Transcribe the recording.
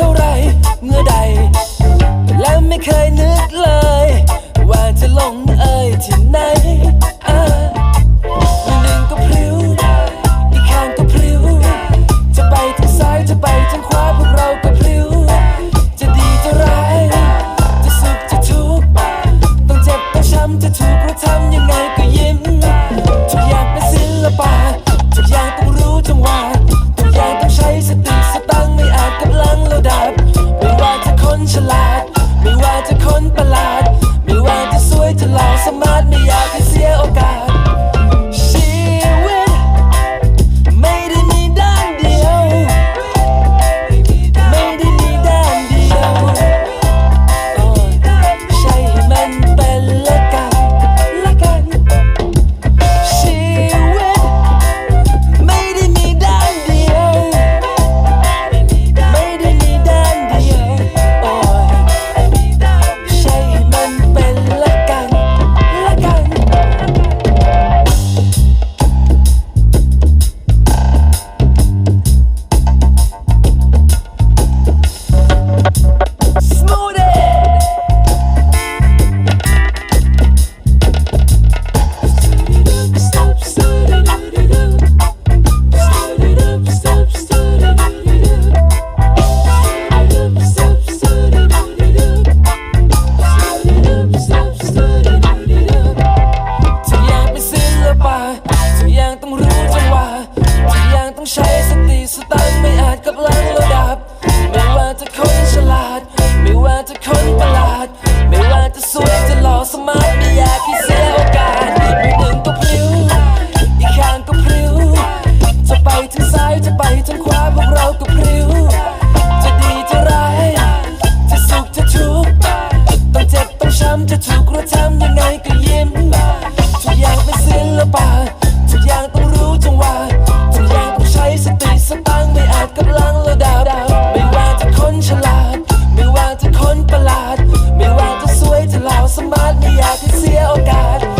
서울아 ไม่ว่าจะสวยจะหล่อสมาร์ทไม่อยากให้เสียโอกาส